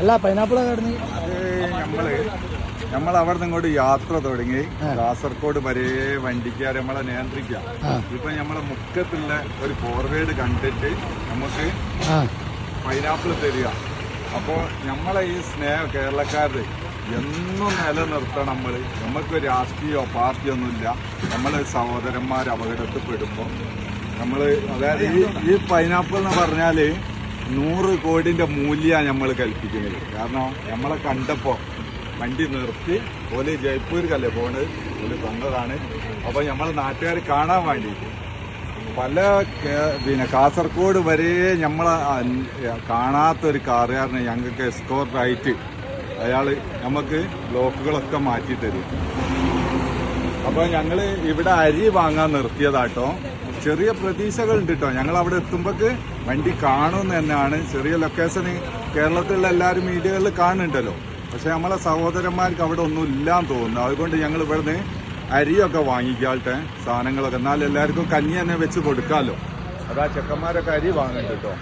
അല്ല പൈനാപ്പിൾ കടന്ന് അത് നമ്മൾ നമ്മൾ അവിടെ നിന്ന് ഇങ്ങോട്ട് യാത്ര തുടങ്ങി. കാസർഗോഡ് വരെ വണ്ടിക്കാർ നമ്മളെ നിയന്ത്രിക്കാം. ആ. ഇപ്പൊ നമ്മളെ മുക്കത്തുള്ള ഒരു ഫോർവേഡ് കണ്ടിട്ട് നമുക്ക് പൈനാപ്പിൾ തരിക. അപ്പോൾ നമ്മളെ ഈ സ്നേഹം കേരളക്കാരുടെ എന്നും നിലനിർത്തണം നമ്മൾ നമുക്ക് രാഷ്ട്രീയമോ പാർട്ടിയോ ഒന്നുമില്ല നമ്മൾ സഹോദരന്മാർ അപകടത്തിൽ പെടുമ്പോൾ നമ്മൾ അതായത് ഈ ഈ പൈനാപ്പിൾ എന്ന് പറഞ്ഞാൽ നൂറ് കോടിന്റെ മൂല്യമാണ് നമ്മൾ കൽപ്പിക്കുന്നത്. കാരണം നമ്മളെ കണ്ടപ്പോൾ വണ്ടി നിർത്തി ഓൽ ജയ്പൂർക്കല്ലേ പോണത്? ഓൽ തന്നതാണ്. അപ്പോൾ നമ്മളെ നാട്ടുകാർ കാണാൻ വേണ്ടിയിട്ട്. പല പിന്നെ കാസർഗോഡ് വരെ നമ്മളെ കാണാത്തൊരു കാറുകാരനെ ഞങ്ങൾക്ക് എസ്കോർട്ടായിട്ട് അയാൾ നമുക്ക് ബ്ലോക്കുകളൊക്കെ മാറ്റി തരും. അപ്പോൾ ഞങ്ങൾ ഇവിടെ അരി വാങ്ങാൻ നിർത്തിയതാട്ടോ. ചെറിയ പ്രതീക്ഷകളുണ്ട് കേട്ടോ ഞങ്ങൾ അവിടെ എത്തുമ്പോക്ക് വണ്ടി കാണുമെന്ന് തന്നെയാണ്. ചെറിയ ലൊക്കേഷൻ കേരളത്തിലുള്ള എല്ലാവരും മീഡിയകളിൽ കാണുന്നുണ്ടല്ലോ. പക്ഷെ നമ്മളെ സഹോദരന്മാർക്ക് അവിടെ ഒന്നും ഇല്ലാന്ന് തോന്നുന്നു. അതുകൊണ്ട് ഞങ്ങൾ ഇവിടുന്ന് അരിയൊക്കെ വാങ്ങിക്കാട്ടെ സാധനങ്ങളൊക്കെ. എന്നാൽ എല്ലാവർക്കും കഞ്ഞി തന്നെ വെച്ച് കൊടുക്കാമല്ലോ അതാ ചെക്കന്മാരൊക്കെ അരി വാങ്ങുന്നുണ്ട് കേട്ടോ